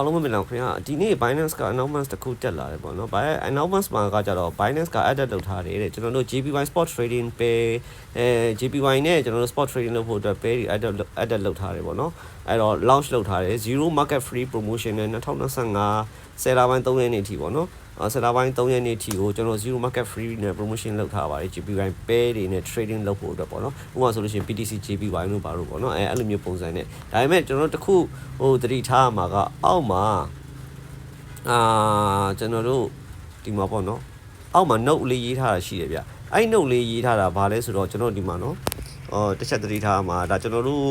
အားလုံးပဲမင်္ဂလာပါခင်ဗျာဒီနေ့ Binance က announcement တစ်ခုတက်လာတယ်ပေါ့နော်။ Binance announcement မှာကကြတော့ Binance က added လုပ်ထားတယ်တဲ့ကျွန်တော်တို့ JPY Spot Trading Pay အဲ JPY နဲ့ကျွန်တော်တို့ Spot Trading လုပ်ဖို့အတွက် Pay တွေ added လုပ် added လုပ်ထားတယ်ပေါ့နော်။အဲ့တော့ launch လုပ်ထားတယ် zero market free promotion နဲ့2025 10လပိုင်း3ရက်နေ့အထိပေါ့နော်။ အဲ10လပိုင်း3ရက်နေ့အထိကိုကျွန်တော် zero market free နဲ့ promotion လုပ်ထားပါတယ် JPY Pay တွေနဲ့ trading လုပ်ဖို့အတွက်ပေါ့နော်။ဥပမာဆိုလို့ရှိရင် BTC JPY လို့ပါလို့ပေါ့နော်။အဲအဲ့လိုမျိုးပုံစံနဲ့ဒါပေမဲ့ကျွန်တော်တို့တစ်ခုဟိုသတိထားရမှာကအောက်မှာအာကျွန်တော်တို့ဒီမှာပေါ့နော်အောက်မှာ note လေးရေးထားတာရှိတယ်ဗျအဲ့ note လေးရေးထားတာဘာလဲဆိုတော့ကျွန်တော်ဒီမှာနော် အော်တစ်ချက်သတိထားမှာဒါကျွန်တော်တို့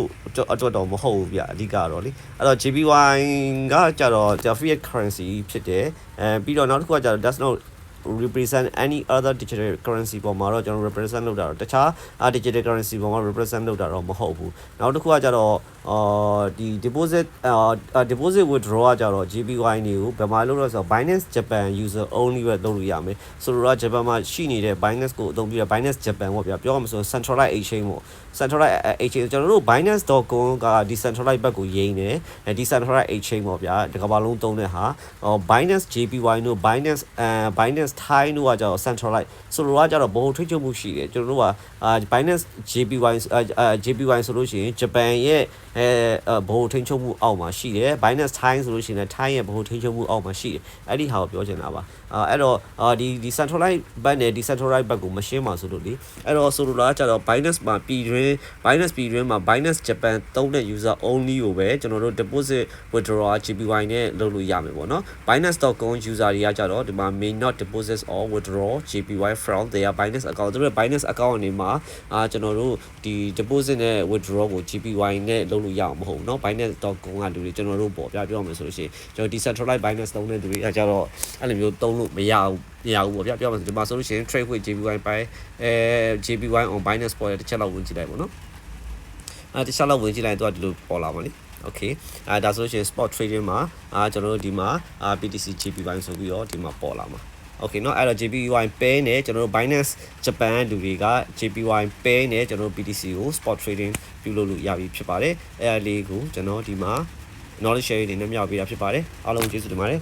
အတွက်တော့မဟုတ်ဘူးဗျအဓိကတော့လေအဲ့တော့ JPY ကကြတော့ fiat currency ဖြစ်တယ်အဲပြီးတော့နောက်တစ်ခုကကြတော့ does not represent any other digital currency ပေါ်မှာတော့ကျွန်တော် represent လုပ်တာတော့တခြား digital currency ပေါ်မှာ represent လုပ်တာတော့မဟုတ်ဘူးနောက်တစ်ခုကကြတော့အာဒီ deposit အာ deposit withdraw ကကြတော့ JPY တွေကိုဘယ်မှာလုပ်လို့ဆိုတော့ Binance Japan user only ပဲလုပ်လို့ရမယ်ဆိုတော့ Japan မှာရှိနေတဲ့ Binance ကိုအသုံးပြုတဲ့ Binance Japan ပေါ့ဗျာပြောရမှာဆို centralized exchange ပေါ့ centralized exchange ကျွန်တော်တို့ binance.com က decentralized ဘက်ကိုယိမ်းတယ်အဲ decentralized exchange ပေါ့ဗျာဒီကမ္ဘာလုံးသုံးတဲ့ဟာဟော Binance JPY တို့ Binance အဲ Binance Thai တို့ကကြတော့ centralized ဆိုတော့ကကြတော့ဘိုးထိချုပ်မှုရှိတယ်ကျွန်တော်တို့ကအာ Binance JPY အာ JPY ဆိုလို့ရှိရင် Japan ရဲ့အဲဘိုးထိချုပ်မှုအောက်မှာရှိတယ် Binance Thai ဆိုလို့ရှိရင် Thai ရဲ့ဘိုးထိချုပ်မှုအောက်မှာရှိတယ်အဲ့ဒီဟာကိုပြောချင်တာပါအာအဲ့တော့အာဒီဒီ centralized ဘက်နဲ့ decentralized ဘက်ကိုမရှင်းပါဆိုလို့လေအဲ့တော့ဆိုလိုတာကကြတော့ Binance မှာပြည်တွင်း Binance ပြည်တွင်းမှာ Binance Japan သုံးတဲ့ user only ကိုပဲကျွန်တော်တို့ deposit withdrawal JPY နဲ့လုပ်လို့ရမယ်ပေါ့နော် binance.com user တွေကကြတော့ဒီမှာ may not deposit or withdraw JPY from their Binance account တို့ရဲ့ Binance account အနေမှာအာကျွန်တော်တို့ဒီ deposit နဲ့ withdraw ကို JPY နဲ့လုပ်လို့ရအောင်မဟုတ်ဘူးเนาะ binance.com ကလူတွေကျွန်တော်တို့ပေါ့ပြပြောမယ်ဆိုလို့ရှိရင်ကျွန်တော် decentralized Binance သုံးတဲ့လူတွေကကြတော့အဲ့လိုမျိုးသုံးလို့မရဘူးမရဘူးပေါ့ဗျပြောမယ်ဆိုဒီမှာဆိုလို့ရှိရင် trade with JPY ပိုင်းအဲ JPY on Binance ပေါ်တဲ့တစ်ချက်လောက်ဝင်ကြည့်လိုက်ပေါ့နော်အဲတစ်ချက်လောက်ဝင်ကြည့်လိုက်တော့ဒီလိုပေါ်လာပါလိမ့် okay အဲဒါဆိုလို့ရှိရင် spot trading မှာအာကျွန်တော်တို့ဒီမှာအာ BTC JPY ဆိုပြီးတော့ဒီမှာပေါ်လာမှာ okay เนาะအဲ့တော့ JPY pay နဲ့ကျွန်တော်တို့ Binance Japan လူတွေက JPY pay နဲ့ကျွန်တော်တို့ BTC ကို spot trading ပြုလုပ်လို့ရပြီဖြစ်ပါတယ်အဲ့ဒါလေးကိုကျွန်တော်ဒီမှာ knowledge share နေနဲ့မြောက်ပေးတာဖြစ်ပါတယ်အားလုံးကျေးဇူးတင်ပါတယ်